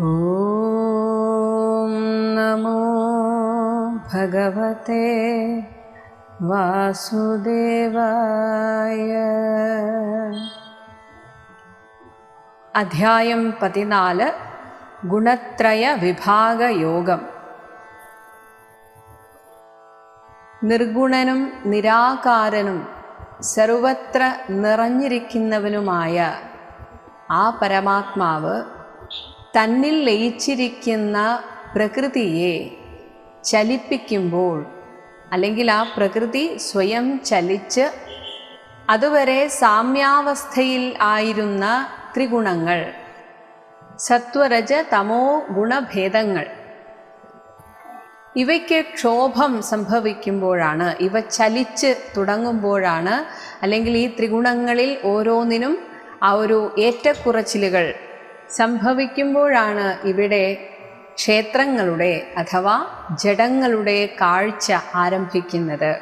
ॐ नमो भगवते വാസുദേവായ അധ്യായം പതിനാല് ഗുണത്രയ വിഭാഗ യോഗം നിർഗുണനും നിരാകാരനും സർവത്ര നിറഞ്ഞിരിക്കുന്നവനുമായ ആ പരമാത്മാവ് തന്നിൽ ലയിച്ചിരിക്കുന്ന പ്രകൃതിയെ ചലിപ്പിക്കുമ്പോൾ അല്ലെങ്കിൽ ആ പ്രകൃതി സ്വയം ചലിച്ച് അതുവരെ സാമ്യാവസ്ഥയിൽ ആയിരുന്ന ത്രിഗുണങ്ങൾ സത്വരജ തമോ ഗുണഭേദങ്ങൾ ഇവയ്ക്ക് ക്ഷോഭം സംഭവിക്കുമ്പോഴാണ് ഇവ ചലിച്ച് തുടങ്ങുമ്പോഴാണ് അല്ലെങ്കിൽ ഈ ത്രിഗുണങ്ങളിൽ ഓരോന്നിനും ആ ഒരു ഏറ്റക്കുറച്ചിലുകൾ സംഭവിക്കുമ്പോഴാണ് ഇവിടെ ക്ഷേത്രങ്ങളുടെ അഥവാ ജഡങ്ങളുടെ കാഴ്ച ആരംഭിക്കുന്നത്.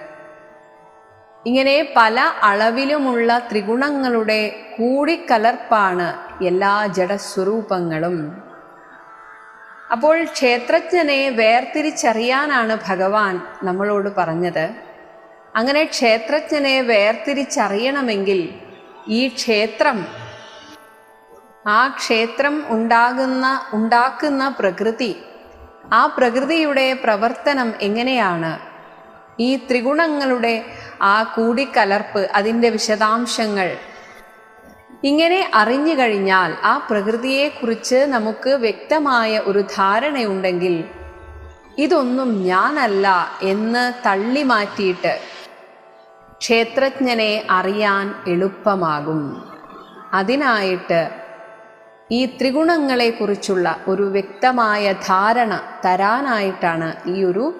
ഇങ്ങനെ പല അളവിലുമുള്ള ത്രിഗുണങ്ങളുടെ കൂടിക്കലർപ്പാണ് എല്ലാ ജഡസ്വരൂപങ്ങളും. അപ്പോൾ ക്ഷേത്രജ്ഞനെ വേർതിരിച്ചറിയാനാണ് ഭഗവാൻ നമ്മളോട് പറഞ്ഞത്. അങ്ങനെ ക്ഷേത്രജ്ഞനെ വേർതിരിച്ചറിയണമെങ്കിൽ ഈ ക്ഷേത്രം ആ ക്ഷേത്രം ഉണ്ടാകുന്ന ഉണ്ടാക്കുന്ന പ്രകൃതി. ആ പ്രകൃതിയുടെ പ്രവർത്തനം എങ്ങനെയാണ്? ഈ ത്രിഗുണങ്ങളുടെ ആ കൂടിക്കലർപ്പ് അതിന്റെ വിശദാംശങ്ങൾ. ഇങ്ങനെ അറിഞ്ഞു കഴിഞ്ഞാൽ ആ പ്രകൃതിയെക്കുറിച്ച് നമുക്ക് വ്യക്തമായ ഒരു ധാരണയുണ്ടെങ്കിൽ ഇതൊന്നും ഞാനല്ല എന്ന് തള്ളി മാറ്റിയിട്ട് ക്ഷേത്രജ്ഞനെ അറിയാൻ എളുപ്പമാകും. അതിനായിട്ട് ഈ ത്രിഗുണങ്ങളെക്കുറിച്ചുള്ള ഒരു വ്യക്തമായ ധാരണ തരാനായിട്ടാണ് ഈ ഒരു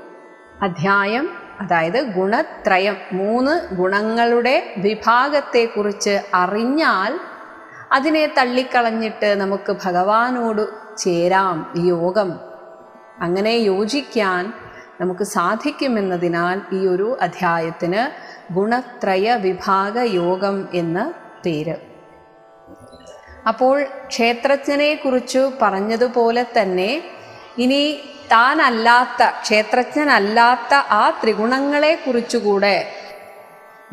അധ്യായം അതായത് ഗുണത്രയം മൂന്ന് ഗുണങ്ങളുടെ വിഭാഗത്തെക്കുറിച്ച് അറിഞ്ഞാൽ അതിനെ തള്ളിക്കളഞ്ഞിട്ട് നമുക്ക് ഭഗവാനോട് ചേരാം യോഗം. അങ്ങനെ യോജിക്കാൻ നമുക്ക് സാധിക്കുമെന്നതിനാൽ ഈ ഒരു അധ്യായത്തിന് ഗുണത്രയ വിഭാഗ യോഗം എന്ന് പേര്. അപ്പോൾ ക്ഷേത്രജ്ഞനെ കുറിച്ച് പറഞ്ഞതുപോലെ തന്നെ ഇനി താനല്ലാത്ത ക്ഷേത്രജ്ഞനല്ലാത്ത ആ ത്രിഗുണങ്ങളെ കുറിച്ചുകൂടെ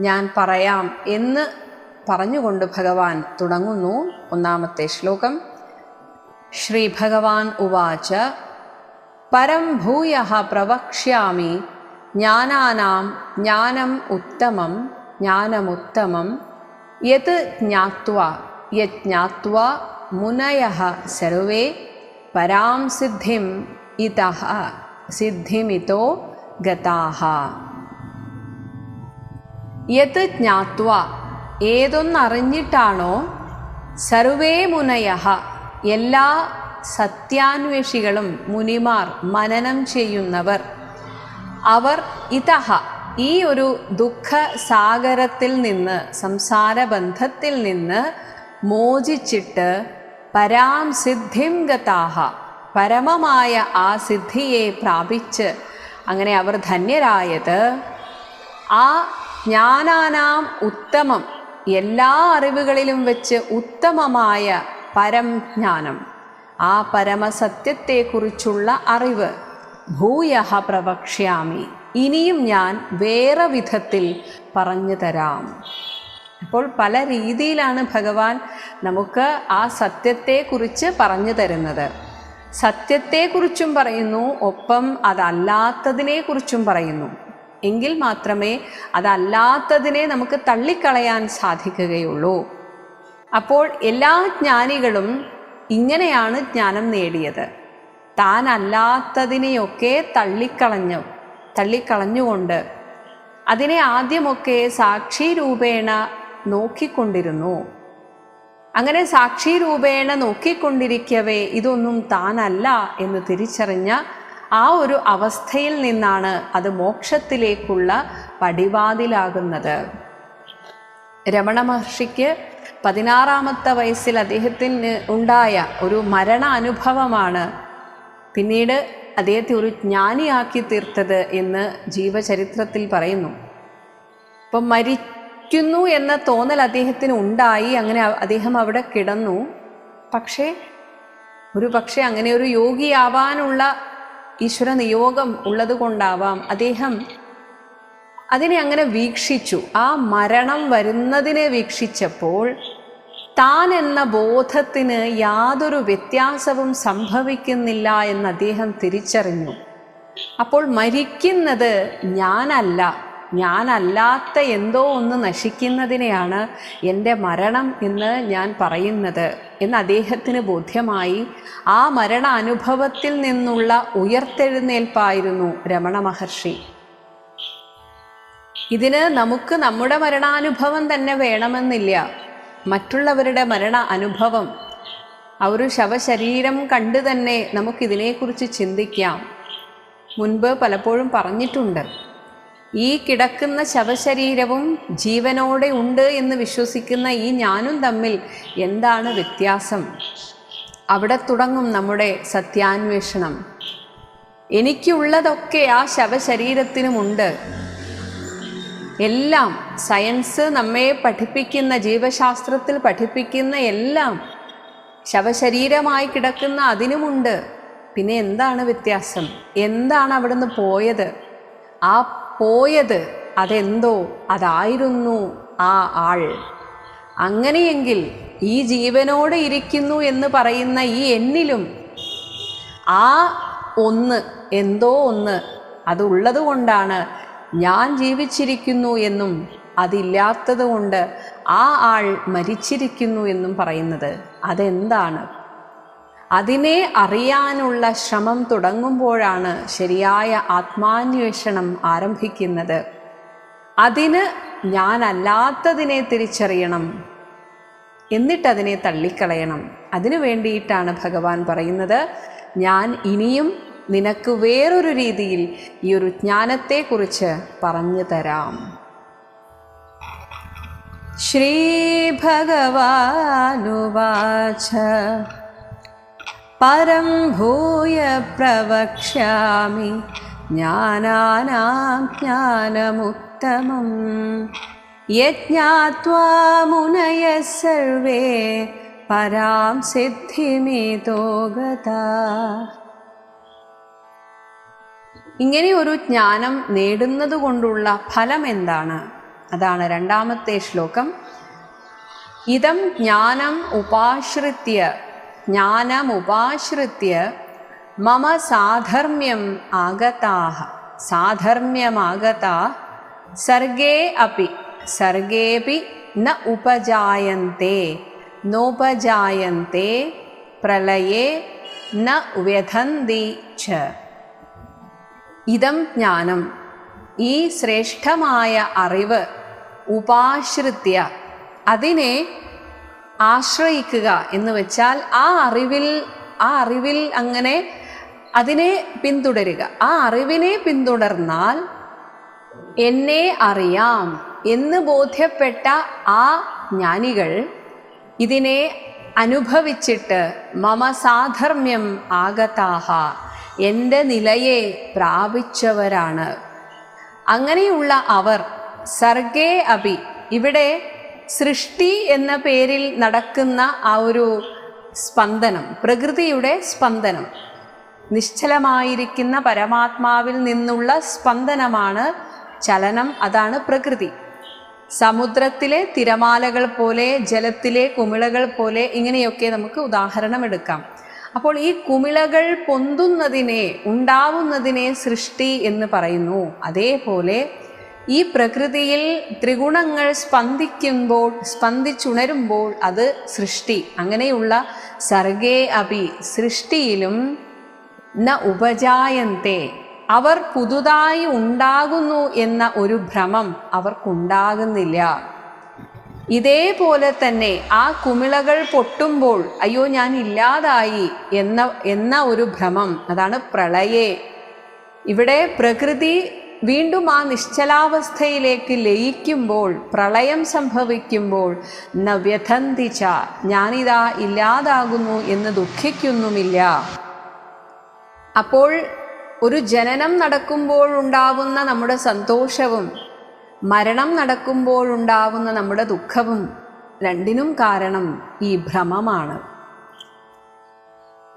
ഞാൻ പറയാം എന്ന് പറഞ്ഞുകൊണ്ട് ഭഗവാൻ തുടങ്ങുന്നു ഒന്നാമത്തെ ശ്ലോകം. ശ്രീ ഭഗവാൻ ഉവാച പരം ഭൂയ പ്രവക്ഷ്യാമി ജ്ഞാനാനാം ജ്ഞാനം ഉത്തമം ജ്ഞാനമുത്തമം യത് ജ്ഞാത്വ യജ്ഞാത്വ മുനയ സർവേ പരാം സിദ്ധിം ഇത സിദ്ധിമിതോ ഗതാഹ യത് ജ്ഞാത്വ ഏതൊന്നറിഞ്ഞിട്ടാണോ സർവേ മുനയ എല്ലാ സത്യാന്വേഷികളും മുനിമാർ മനനം ചെയ്യുന്നവർ. അവർ ഇതഹ ഈ ഒരു ദുഃഖസാഗരത്തിൽ നിന്ന് സംസാരബന്ധത്തിൽ നിന്ന് മോചിച്ചിട്ട് പരാം സിദ്ധിം ഗതാഹ പരമമായ ആ സിദ്ധിയെ പ്രാപിച്ച് അങ്ങനെ അവർ ധന്യരായത്. ആ ജ്ഞാനാനാം ഉത്തമം എല്ലാ അറിവുകളിലും വെച്ച് ഉത്തമമായ പരം ജ്ഞാനം ആ പരമസത്യത്തെക്കുറിച്ചുള്ള അറിവ്. ഭൂയഹ പ്രവക്ഷ്യാമി ഇനിയും ഞാൻ വേറെ വിധത്തിൽ പറഞ്ഞു തരാം. അപ്പോൾ പല രീതിയിലാണ് ഭഗവാൻ നമുക്ക് ആ സത്യത്തെക്കുറിച്ച് പറഞ്ഞു തരുന്നത്. സത്യത്തെക്കുറിച്ചും പറയുന്നു ഒപ്പം അതല്ലാത്തതിനെക്കുറിച്ചും പറയുന്നു. എങ്കിൽ മാത്രമേ അതല്ലാത്തതിനെ നമുക്ക് തള്ളിക്കളയാൻ സാധിക്കുകയുള്ളൂ. അപ്പോൾ എല്ലാ ജ്ഞാനികളും ഇങ്ങനെയാണ് ജ്ഞാനം നേടിയത്. താൻ അല്ലാത്തതിനെയൊക്കെ തള്ളിക്കളഞ്ഞു തള്ളിക്കളഞ്ഞുകൊണ്ട് അതിനെ ആദ്യമൊക്കെ സാക്ഷി രൂപേണ നോക്കിക്കൊണ്ടിരുന്നു. അങ്ങനെ സാക്ഷി രൂപേണ നോക്കിക്കൊണ്ടിരിക്കവേ ഇതൊന്നും താനല്ല എന്ന് തിരിച്ചറിഞ്ഞ ആ ഒരു അവസ്ഥയിൽ നിന്നാണ് അത് മോക്ഷത്തിലേക്കുള്ള പടിവാതിലാകുന്നത്. രമണ മഹർഷിക്ക് പതിനാറാമത്തെ വയസ്സിൽ അദ്ദേഹത്തിന് ഉണ്ടായ ഒരു മരണ അനുഭവമാണ്. പിന്നീട് അദ്ദേഹത്തെ ഒരു ജ്ഞാനിയാക്കി തീർത്തത് എന്ന് ജീവചരിത്രത്തിൽ പറയുന്നു. അപ്പം മരിക്കുന്നു എന്ന തോന്നൽ അദ്ദേഹത്തിന് ഉണ്ടായി. അങ്ങനെ അദ്ദേഹം അവിടെ കിടന്നു. പക്ഷേ ഒരു പക്ഷേ അങ്ങനെ ഒരു യോഗിയാവാനുള്ള ഈശ്വര നിയോഗം ഉള്ളത് കൊണ്ടാവാം. അദ്ദേഹം അതിനെ അങ്ങനെ വീക്ഷിച്ചു. ആ മരണം വരുന്നതിനെ വീക്ഷിച്ചപ്പോൾ താൻ എന്ന ബോധത്തിന് യാതൊരു വ്യത്യാസവും സംഭവിക്കുന്നില്ല എന്ന് അദ്ദേഹം തിരിച്ചറിഞ്ഞു. അപ്പോൾ മരിക്കുന്നത് ഞാനല്ല. ഞാനല്ലാത്ത എന്തോ ഒന്ന് നശിക്കുന്നതിനെയാണ് എന്റെ മരണം എന്ന് ഞാൻ പറയുന്നത് എന്ന് അദ്ദേഹത്തിന് ബോധ്യമായി. ആ മരണ അനുഭവത്തിൽ നിന്നുള്ള ഉയർത്തെഴുന്നേൽപ്പായിരുന്നു രമണ മഹർഷി. ഇതിന് നമുക്ക് നമ്മുടെ മരണാനുഭവം തന്നെ വേണമെന്നില്ല. മറ്റുള്ളവരുടെ മരണ അനുഭവം ആ ഒരു ശവശരീരം കണ്ടു തന്നെ നമുക്കിതിനെക്കുറിച്ച് ചിന്തിക്കാം. മുൻപ് പലപ്പോഴും പറഞ്ഞിട്ടുണ്ട് ഈ കിടക്കുന്ന ശവശരീരവും ജീവനോടെ ഉണ്ട് എന്ന് വിശ്വസിക്കുന്ന ഈ ഞാനും തമ്മിൽ എന്താണ് വ്യത്യാസം? അവിടെ തുടങ്ങും നമ്മുടെ സത്യാന്വേഷണം. എനിക്കുള്ളതൊക്കെ ആ ശവശരീരത്തിനുമുണ്ട് എല്ലാം സയൻസ് നമ്മെ പഠിപ്പിക്കുന്ന ജീവശാസ്ത്രത്തിൽ പഠിപ്പിക്കുന്ന എല്ലാം ശവശരീരമായി കിടക്കുന്ന അതിനുമുണ്ട്. പിന്നെ എന്താണ് വ്യത്യാസം? എന്താണ് അവിടുന്ന് പോയത്? ആ പോയത് അതെന്തോ അതായിരുന്നു ആ ആൾ. അങ്ങനെയെങ്കിൽ ഈ ജീവനോട് ഇരിക്കുന്നു എന്ന് പറയുന്ന ഈ എന്നിലും ആ ഒന്ന് എന്തോ ഒന്ന് അതുള്ളത് കൊണ്ടാണ് ഞാൻ ജീവിച്ചിരിക്കുന്നു എന്നും അതില്ലാത്തത് കൊണ്ട് ആ ആൾ മരിച്ചിരിക്കുന്നു എന്നും പറയുന്നത്. അതെന്താണ്? അതിനെ അറിയാനുള്ള ശ്രമം തുടങ്ങുമ്പോഴാണ് ശരിയായ ആത്മാന്വേഷണം ആരംഭിക്കുന്നത്. അതിന് ഞാനല്ലാത്തതിനെ തിരിച്ചറിയണം. എന്നിട്ടതിനെ തള്ളിക്കളയണം. അതിനു വേണ്ടിയിട്ടാണ് ഭഗവാൻ പറയുന്നത് ഞാൻ ഇനിയും നിനക്ക് വേറൊരു രീതിയിൽ ഈ ഒരു ജ്ഞാനത്തെക്കുറിച്ച് പറഞ്ഞു തരാം. ശ്രീഭഗവാനുവാച പരം ഭൂയ പ്രവക്ഷ്യാമി ജ്ഞാനാനാം ജ്ഞാനമുത്തമം യജ്ഞാത്വാ മുനയ സർവേ പരാം സിദ്ധിമേതോ ഗതാ. ഇങ്ങനെ ഒരു ജ്ഞാനം നേടുന്നത് കൊണ്ടുള്ള ഫലം എന്താണ്? അതാണ് രണ്ടാമത്തെ ശ്ലോകം. ഇതം ജ്ഞാനം ഉപാശ്രിത്യ ജ്ഞാനം ഉപാശ്രിത്യ മമ സാധർമ്മ്യം ആഗതാ സാധർമ്മ്യമാഗതാ സർഗേ അപ്പി സർഗേപി ന ഉപജായന്തെ. നോപജായന്തെ പ്രളയേ ന വ്യഥന്തി ച. ഇതം ജ്ഞാനം. ഈ ശ്രേഷ്ഠമായ അറിവ് ഉപാശ്രിത്യ. അതിനെ ആശ്രയിക്കുക എന്ന് വെച്ചാൽ ആ അറിവിൽ ആ അറിവിൽ അങ്ങനെ അതിനെ പിന്തുടരുക. ആ അറിവിനെ പിന്തുടർന്നാൽ എന്നെ അറിയാം എന്ന് ബോധ്യപ്പെട്ട ആ ജ്ഞാനികൾ ഇതിനെ അനുഭവിച്ചിട്ട് മമ സാധർമ്മ്യം ആഗതാഹ എന്റെ നിലയെ പ്രാപിച്ചവരാണ്. അങ്ങനെയുള്ള അവർ സർഗേ അഭി. ഇവിടെ സൃഷ്ടി എന്ന പേരിൽ നടക്കുന്ന ആ ഒരു സ്പന്ദനം പ്രകൃതിയുടെ സ്പന്ദനം നിശ്ചലമായിരിക്കുന്ന പരമാത്മാവിൽ നിന്നുള്ള സ്പന്ദനമാണ് ചലനം അതാണ് പ്രകൃതി. സമുദ്രത്തിലെ തിരമാലകൾ പോലെ ജലത്തിലെ കുമിളകൾ പോലെ ഇങ്ങനെയൊക്കെ നമുക്ക് ഉദാഹരണം എടുക്കാം. അപ്പോൾ ഈ കുമിളകൾ പൊന്തുന്നതിനെ ഉണ്ടാവുന്നതിനെ സൃഷ്ടി എന്ന് പറയുന്നു. അതേപോലെ ഈ പ്രകൃതിയിൽ ത്രിഗുണങ്ങൾ സ്പന്ദിക്കുമ്പോൾ സ്പന്ദിച്ചുണരുമ്പോൾ അത് സൃഷ്ടി. അങ്ങനെയുള്ള സർഗേ അഭി സൃഷ്ടിയിലും ന ഉപജായന്തെ. അവർ പുതുതായി ഉണ്ടാകുന്നു എന്ന ഒരു ഭ്രമം അവർക്കുണ്ടാകുന്നില്ല. ഇതേപോലെ തന്നെ ആ കുമിളകൾ പൊട്ടുമ്പോൾ അയ്യോ ഞാൻ ഇല്ലാതായി എന്ന എന്ന ഒരു ഭ്രമം. അതാണ് പ്രളയേ. ഇവിടെ പ്രകൃതി വീണ്ടും ആ നിശ്ചലാവസ്ഥയിലേക്ക് ലയിക്കുമ്പോൾ പ്രളയം സംഭവിക്കുമ്പോൾ ന വ്യഥന്തിച്ച ഞാനിതാ ഇല്ലാതാകുന്നു എന്ന് ദുഃഖിക്കുന്നുമില്ല. അപ്പോൾ ഒരു ജനനം നടക്കുമ്പോഴുണ്ടാവുന്ന നമ്മുടെ സന്തോഷവും മരണം നടക്കുമ്പോഴുണ്ടാവുന്ന നമ്മുടെ ദുഃഖവും രണ്ടിനും കാരണം ഈ ഭ്രമമാണ്.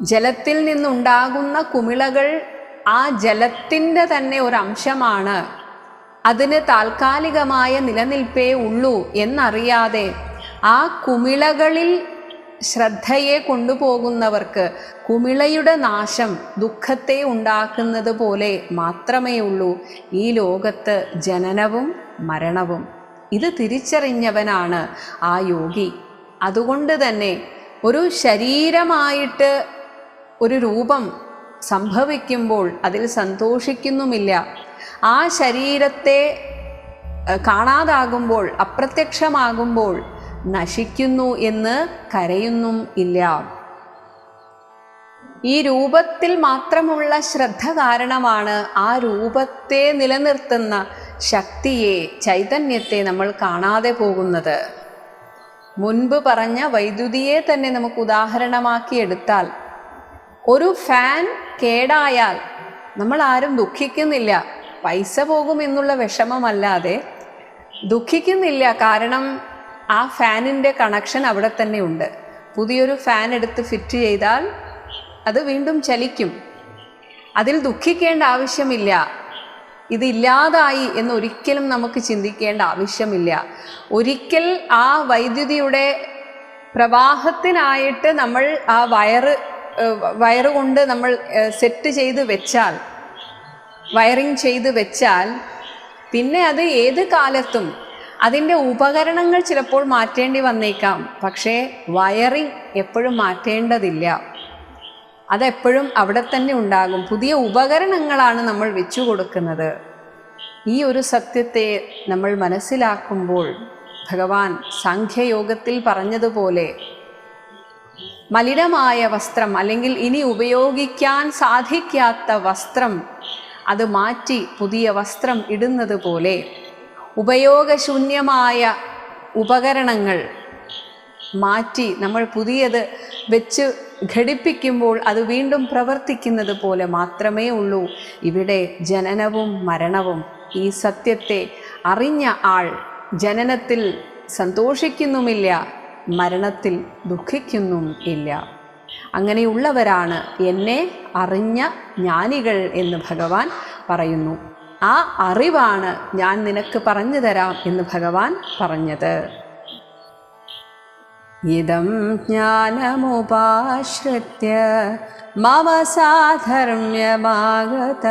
ജലത്തിൽ നിന്നുണ്ടാകുന്ന കുമിളകൾ ആ ജലത്തിന്റെ തന്നെ ഒരു അംശമാണ് അതിന് താൽക്കാലികമായ നിലനിൽപ്പേ ഉള്ളൂ എന്നറിയാതെ ആ കുമിളകളിൽ ശ്രദ്ധയെ കൊണ്ടുപോകുന്നവർക്ക് കുമിളയുടെ നാശം ദുഃഖത്തെ ഉണ്ടാക്കുന്നത് പോലെ മാത്രമേ ഉള്ളൂ. ഈ ലോകത്ത് ജനനവും മരണവും. ഇത് തിരിച്ചറിഞ്ഞവനാണ് ആ യോഗി. അതുകൊണ്ട് തന്നെ ഒരു ശരീരമായിട്ട് ഒരു രൂപം സംഭവിക്കുമ്പോൾ അതിൽ സന്തോഷിക്കുന്നുമില്ല. ആ ശരീരത്തെ കാണാതാകുമ്പോൾ അപ്രത്യക്ഷമാകുമ്പോൾ നശിക്കുന്നു എന്ന് കരയുന്നും ഇല്ല. ഈ രൂപത്തിൽ മാത്രമുള്ള ശ്രദ്ധ കാരണമാണ് ആ രൂപത്തെ നിലനിർത്തുന്ന ശക്തിയെ ചൈതന്യത്തെ നമ്മൾ കാണാതെ പോകുന്നത്. മുൻപ് പറഞ്ഞ വൈദ്യുതിയെ തന്നെ നമുക്ക് ഉദാഹരണമാക്കി എടുത്താൽ ഒരു ഫാൻ കേടായാൽ നമ്മൾ ആരും ദുഃഖിക്കുന്നില്ല. പൈസ പോകുമെന്നുള്ള വിഷമമല്ലാതെ ദുഃഖിക്കുന്നില്ല. കാരണം ആ ഫാനിന്റെ കണക്ഷൻ അവിടെ തന്നെ ഉണ്ട്. പുതിയൊരു ഫാൻ എടുത്ത് ഫിറ്റ് ചെയ്താൽ അത് വീണ്ടും ചലിക്കും. അതിൽ ദുഃഖിക്കേണ്ട ആവശ്യമില്ല. ഇതില്ലാതായി എന്ന് ഒരിക്കലും നമുക്ക് ചിന്തിക്കേണ്ട ആവശ്യമില്ല. ഒരിക്കൽ ആ വൈദ്യുതിയുടെ പ്രവാഹത്തിനായിട്ട് നമ്മൾ ആ വയറ് ഏഹ്, വയറ് കൊണ്ട് നമ്മൾ സെറ്റ് ചെയ്ത് വെച്ചാൽ വയറിങ് ചെയ്ത് വെച്ചാൽ പിന്നെ അത് ഏത് കാലത്തും അതിന്റെ ഉപകരണങ്ങൾ ചിലപ്പോൾ മാറ്റേണ്ടി വന്നേക്കാം. പക്ഷേ വയറിങ് എപ്പോഴും മാറ്റേണ്ടതില്ല. അതെപ്പോഴും അവിടെ തന്നെ ഉണ്ടാകും. പുതിയ ഉപകരണങ്ങളാണ് നമ്മൾ വെച്ചു കൊടുക്കുന്നത്. ഈ ഒരു സത്യത്തെ നമ്മൾ മനസ്സിലാക്കുമ്പോൾ ഭഗവാൻ സാഖ്യയോഗത്തിൽ പറഞ്ഞതുപോലെ മലിനമായ വസ്ത്രം അല്ലെങ്കിൽ ഇനി ഉപയോഗിക്കാൻ സാധിക്കാത്ത വസ്ത്രം അത് മാറ്റി പുതിയ വസ്ത്രം ഇടുന്നത് പോലെ ഉപയോഗശൂന്യമായ ഉപകരണങ്ങൾ മാറ്റി നമ്മൾ പുതിയത് വെച്ച് ഘടിപ്പിക്കുമ്പോൾ അത് വീണ്ടും പ്രവർത്തിക്കുന്നത് പോലെ മാത്രമേ ഉള്ളൂ. ഇവിടെ ജനനവും മരണവും ഈ സത്യത്തെ അറിഞ്ഞ ആൾ ജനനത്തിൽ സന്തോഷിക്കുന്നുമില്ല. മരണത്തിൽ ദുഃഖിക്കുന്നും ഇല്ല. അങ്ങനെയുള്ളവരാണ് എന്നെ അറിഞ്ഞ ജ്ഞാനികൾ എന്ന് ഭഗവാൻ പറയുന്നു. ആ അറിവാണ് ഞാൻ നിനക്ക് പറഞ്ഞു തരാം എന്ന് ഭഗവാൻ പറഞ്ഞത്. ഇതം ജ്ഞാനമുപാശ്രിത്യ മമ സാധർമ്യമാഗത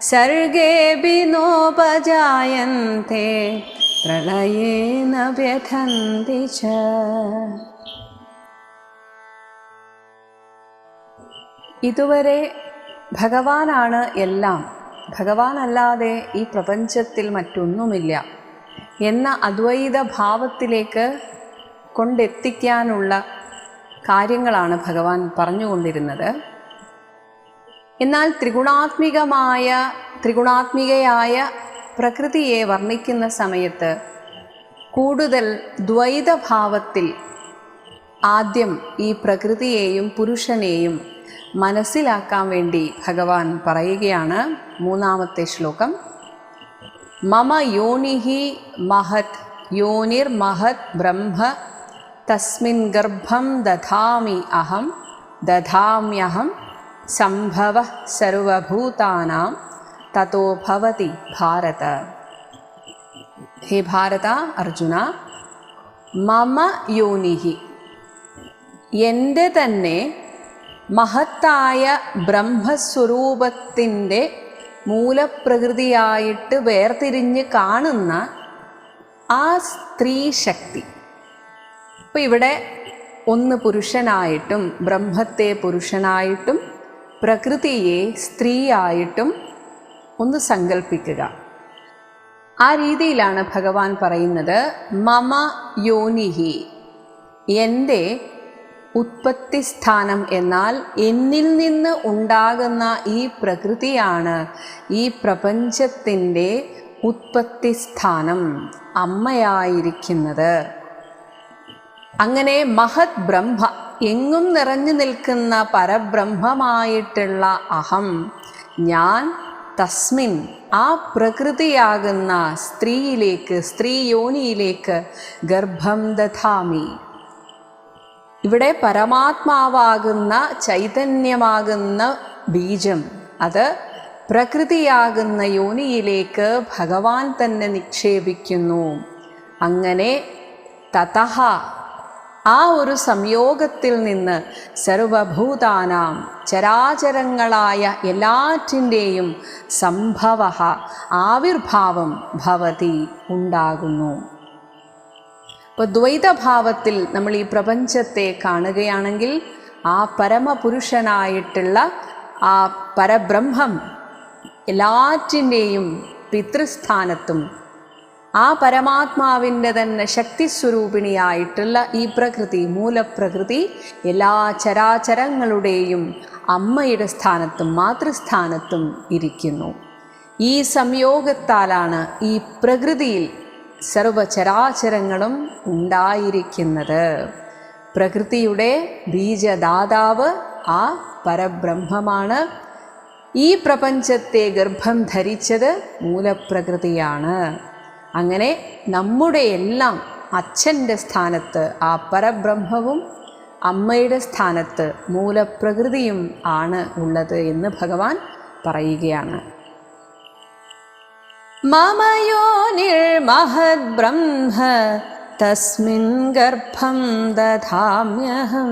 സർഗേ നോപജായന്തെ പ്രളയേന വ്യഥന്തി ച. ഇതുവരെ ഭഗവാനാണ് എല്ലാം. ഭഗവാനല്ലാതെ ഈ പ്രപഞ്ചത്തിൽ മറ്റൊന്നുമില്ല. എന്ന അദ്വൈത ഭാവത്തിലേക്ക് കൊണ്ടെത്തിക്കാനുള്ള കാര്യങ്ങളാണ് ഭഗവാൻ പറഞ്ഞുകൊണ്ടിരുന്നത്. എന്നാൽ ത്രിഗുണാത്മികമായ ത്രിഗുണാത്മികയായ പ്രകൃതിയെ വർണിക്കുന്ന സമയത്ത് കൂടുതൽ ദ്വൈതഭാവത്തിൽ ആദ്യം ഈ പ്രകൃതിയെയും പുരുഷനെയും മനസ്സിലാക്കാൻ വേണ്ടി ഭഗവാൻ പറയുകയാണ് മൂന്നാമത്തെ ശ്ലോകം. മമ യോനിഹി മഹത് യോനിർ മഹത് ബ്രഹ്മ തസ്മിൻ ഗർഭം ദധാമി അഹം ദധാമ്യഹം സംഭവ സർവഭൂതാനാം തതോ ഭവതി ഭാരത. ഹേ ഭാരത അർജുന മമ യോനിഹി. എന്റെ തന്നെ മഹത്തായ ബ്രഹ്മസ്വരൂപത്തിന്റെ മൂലപ്രകൃതിയായിട്ട് വേർതിരിഞ്ഞ് കാണുന്ന ആ സ്ത്രീ ശക്തി. ഇപ്പം ഇവിടെ ഒന്ന് പുരുഷനായിട്ടും ബ്രഹ്മത്തെ പുരുഷനായിട്ടും പ്രകൃതിയെ സ്ത്രീയായിട്ടും ഒന്ന് സങ്കല്പിക്കുക ആ രീതിയിലാണ് ഭഗവാൻ പറയുന്നത് മമ യോനിഹി. എന്റെ ഉത്പത്തി സ്ഥാനം എന്നാൽ എന്നിൽ നിന്ന് ഉണ്ടാകുന്ന ഈ പ്രകൃതിയാണ് ഈ പ്രപഞ്ചത്തിന്റെ ഉത്പത്തി സ്ഥാനം അമ്മയായിരിക്കുന്നത്. അങ്ങനെ മഹത് ബ്രഹ്മ എങ്ങും നിറഞ്ഞു നിൽക്കുന്ന പരബ്രഹ്മമായിട്ടുള്ള അഹം ഞാൻ തസ്മിൻ ആ പ്രകൃതിയാകുന്ന സ്ത്രീയിലേക്ക് സ്ത്രീ യോനിയിലേക്ക് ഗർഭം ദധാമി. ഇവിടെ പരമാത്മാവാകുന്ന ചൈതന്യമാകുന്ന ബീജം അത് പ്രകൃതിയാകുന്ന യോനിയിലേക്ക് ഭഗവാൻ തന്നെ നിക്ഷേപിക്കുന്നു. അങ്ങനെ തതഹ ആ ഒരു സംയോഗത്തിൽ നിന്ന് സർവഭൂതാനാം ചരാചരങ്ങളായ എല്ലാറ്റിന്റെയും സംഭവ ആവിർഭാവം ഭവതി ഉണ്ടാകുന്നു. ഇപ്പോൾ ദ്വൈതഭാവത്തിൽ നമ്മൾ ഈ പ്രപഞ്ചത്തെ കാണുകയാണെങ്കിൽ ആ പരമപുരുഷനായിട്ടുള്ള ആ പരബ്രഹ്മം എല്ലാറ്റിന്റെയും പിതൃസ്ഥാനത്തും ആ പരമാത്മാവിന്റെ തന്നെ ശക്തി സ്വരൂപിണിയായിട്ടുള്ള ഈ പ്രകൃതി മൂലപ്രകൃതി എല്ലാ ചരാചരങ്ങളുടെയും അമ്മയുടെ സ്ഥാനത്തും മാതൃസ്ഥാനത്തും ഇരിക്കുന്നു. ഈ സംയോഗത്താലാണ് ഈ പ്രകൃതിയിൽ സർവചരാചരങ്ങളും ഉണ്ടായിരിക്കുന്നത്. പ്രകൃതിയുടെ ബീജദാതാവ് ആ പരബ്രഹ്മമാണ്. ഈ പ്രപഞ്ചത്തെ ഗർഭം ധരിച്ചത് മൂലപ്രകൃതിയാണ്. അങ്ങനെ നമ്മുടെ എല്ലാം അച്ഛന്റെ സ്ഥാനത്ത് ആ പരബ്രഹ്മവും അമ്മയുടെ സ്ഥാനത്ത് മൂലപ്രകൃതിയും ആണ് ഉള്ളത് എന്ന് ഭഗവാൻ പറയുകയാണ്. മമയോനിൽ മഹത് ബ്രഹ്മ തസ്മിൻ ഗർഭം ദധാമ്യഹം.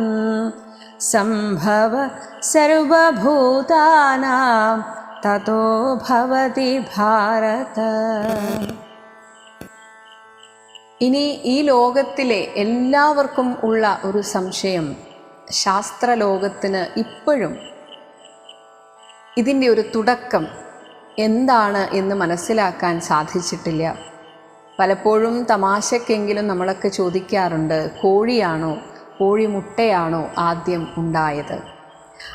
സംഭവ സർവഭൂതാനാം തതോ ഭവതി ഭാരത. ഇനി ഈ ലോകത്തിലെ എല്ലാവർക്കും ഉള്ള ഒരു സംശയം ശാസ്ത്രലോകത്തിന് ഇപ്പോഴും ഇതിന്റെ ഒരു തുടക്കം എന്താണ് എന്ന് മനസ്സിലാക്കാൻ സാധിച്ചിട്ടില്ല. പലപ്പോഴും തമാശക്കെങ്കിലും നമ്മളൊക്കെ ചോദിക്കാറുണ്ട് കോഴിയാണോ കോഴിമുട്ടയാണോ ആദ്യം ഉണ്ടായത്?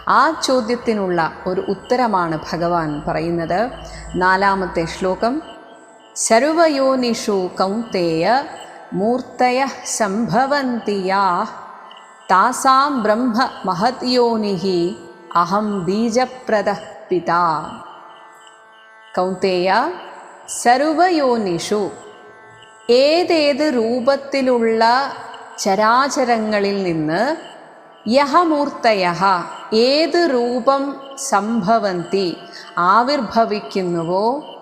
ആ ചോദ്യത്തിനുള്ള ഒരു ഉത്തരമാണ് ഭഗവാൻ പറയുന്നത്. നാലാമത്തെ ശ്ലോകം സർവയോനിഷു കൗന്തേയ മൂർത്തയ സംഭവന്തി യാ താസാം ബ്രഹ്മ മഹത് യോനിഹി അഹം ബീജപ്രദ പിതാ. കൗന്തേയ സർവയോനിഷു ഏതേത് രൂപത്തിലുള്ള ചരാചരങ്ങളിൽ നിന്ന് യഹമൂർത്തയ ഏത് രൂപം സംഭവന്തി ആവിർഭവിക്കുന്നുവോ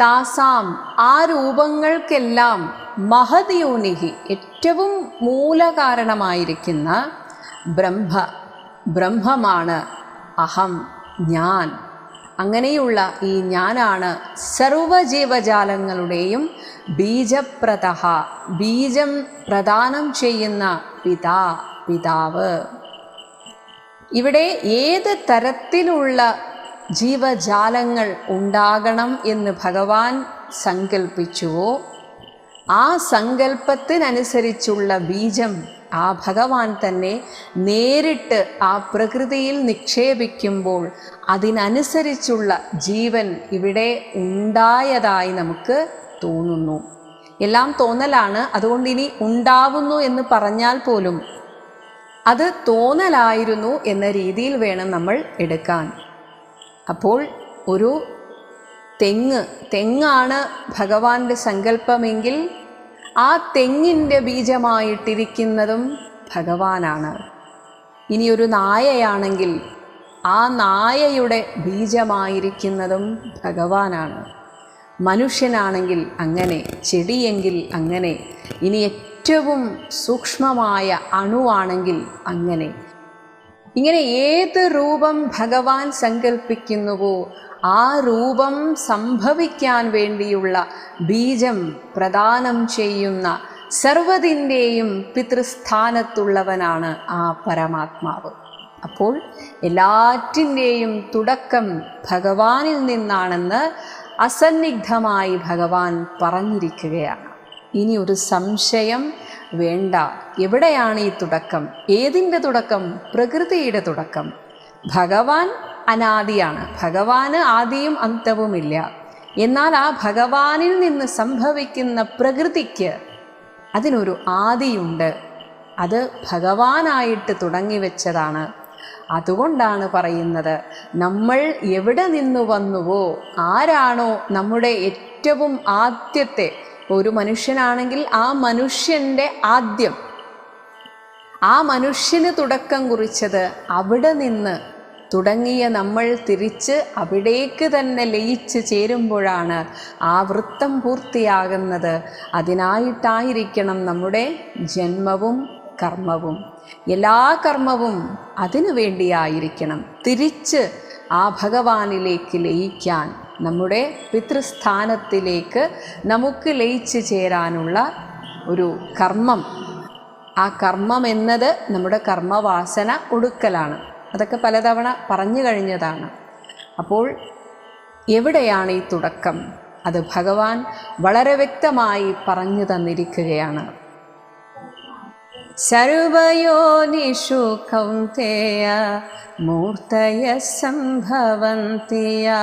താസാം ആ രൂപങ്ങൾക്കെല്ലാം മഹദ്യോനിഹി ഏറ്റവും മൂലകാരണമായിരിക്കുന്ന ബ്രഹ്മ ബ്രഹ്മമാണ് അഹം ഞാൻ. അങ്ങനെയുള്ള ഈ ഞാനാണ് സർവജീവജാലങ്ങളുടെയും ബീജപ്രതഹ ബീജം പ്രദാനം ചെയ്യുന്ന പിതാ പിതാവ്. ഇവിടെ ഏത് തരത്തിലുള്ള ജീവജാലങ്ങൾ ഉണ്ടാകണം എന്ന് ഭഗവാൻ സങ്കൽപ്പിച്ചുവോ? ആ സങ്കല്പത്തിനനുസരിച്ചുള്ള ബീജം ആ ഭഗവാൻ തന്നെ നേരിട്ട് ആ പ്രകൃതിയിൽ നിക്ഷേപിക്കുമ്പോൾ അതിനനുസരിച്ചുള്ള ജീവൻ ഇവിടെ ഉണ്ടായതായി നമുക്ക് തോന്നുന്നു. എല്ലാം തോന്നലാണ് അതുകൊണ്ട് ഇനി ഉണ്ടാവുന്നു എന്ന് പറഞ്ഞാൽ പോലും അത് തോന്നലായിരുന്നു എന്ന രീതിയിൽ വേണം നമ്മൾ എടുക്കാൻ. അപ്പോൾ ഒരു തെങ്ങ് തെങ്ങാണ് ഭഗവാന്റെ സങ്കല്പമെങ്കിൽ ആ തെങ്ങിന്റെ ബീജമായിട്ടിരിക്കുന്നതും ഭഗവാനാണ്. ഇനി ഒരു നായയാണെങ്കിൽ ആ നായയുടെ ബീജമായിരിക്കുന്നതും ഭഗവാനാണ്. മനുഷ്യനാണെങ്കിൽ അങ്ങനെ ചെടിയെങ്കിൽ അങ്ങനെ ഇനി ഏറ്റവും സൂക്ഷ്മമായ അണുവാണെങ്കിൽ അങ്ങനെ ഇങ്ങനെ ഏത് രൂപം ഭഗവാൻ സങ്കല്പിക്കുന്നുവോ ആ രൂപം സംഭവിക്കാൻ വേണ്ടിയുള്ള ബീജം പ്രദാനം ചെയ്യുന്ന സർവതിന്റെയും പിതൃസ്ഥാനത്തുള്ളവനാണ് ആ പരമാത്മാവ്. അപ്പോൾ എല്ലാറ്റിന്റെയും തുടക്കം ഭഗവാനിൽ നിന്നാണെന്ന് അസന്നിഗ്ധമായി ഭഗവാൻ പറഞ്ഞിരിക്കുകയാണ്. ഇനി ഒരു സംശയം വേണ്ട. എവിടെയാണ് ഈ തുടക്കം? ഏതിന്റെ തുടക്കം? പ്രകൃതിയുടെ തുടക്കം. ഭഗവാൻ അനാദിയാണ്. ഭഗവാന് ആദിയും അന്തവുമില്ല. എന്നാൽ ആ ഭഗവാനിൽ നിന്ന് സംഭവിക്കുന്ന പ്രകൃതിക്ക് അതിനൊരു ആദിയുണ്ട്. അത് ഭഗവാനായിട്ട് തുടങ്ങി വെച്ചതാണ്. അതുകൊണ്ടാണ് പറയുന്നത് നമ്മൾ എവിടെ നിന്ന് വന്നുവോ ആരാണോ നമ്മുടെ ഏറ്റവും ആദ്യത്തെ ഒരു മനുഷ്യനാണെങ്കിൽ ആ മനുഷ്യന്റെ ആദ്യം ആ മനുഷ്യന് തുടക്കം കുറിച്ചത് അവിടെ നിന്ന് തുടങ്ങിയ നമ്മൾ തിരിച്ച് അവിടേക്ക് തന്നെ ലയിച്ച് ചേരുമ്പോഴാണ് ആ വൃത്തം പൂർത്തിയാകുന്നത്. അതിനായിട്ടായിരിക്കണം നമ്മുടെ ജന്മവും കർമ്മവും. എല്ലാ കർമ്മവും അതിനു വേണ്ടിയായിരിക്കണം തിരിച്ച് ആ ഭഗവാനിലേക്ക് ലയിക്കാൻ. നമ്മുടെ പിതൃസ്ഥാനത്തിലേക്ക് നമുക്ക് ലയിച്ചു ചേരാനുള്ള ഒരു കർമ്മം. ആ കർമ്മം എന്നത് നമ്മുടെ കർമ്മവാസന ഒടുക്കലാണ്. അതൊക്കെ പലതവണ പറഞ്ഞു കഴിഞ്ഞതാണ്. അപ്പോൾ എവിടെയാണ് ഈ തുടക്കം? അത് ഭഗവാൻ വളരെ വ്യക്തമായി പറഞ്ഞു തന്നിരിക്കുകയാണ്. സർവയോനിഷു കൗന്തേയ മൂർത്തയ സംഭവന്തിയ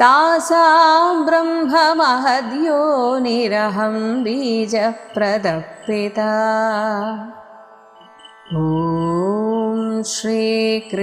तासां ब्रह्ममहद्यो निरहं बीजप्रदप्ता ॐ श्रीकृष्णार्पणमस्तु।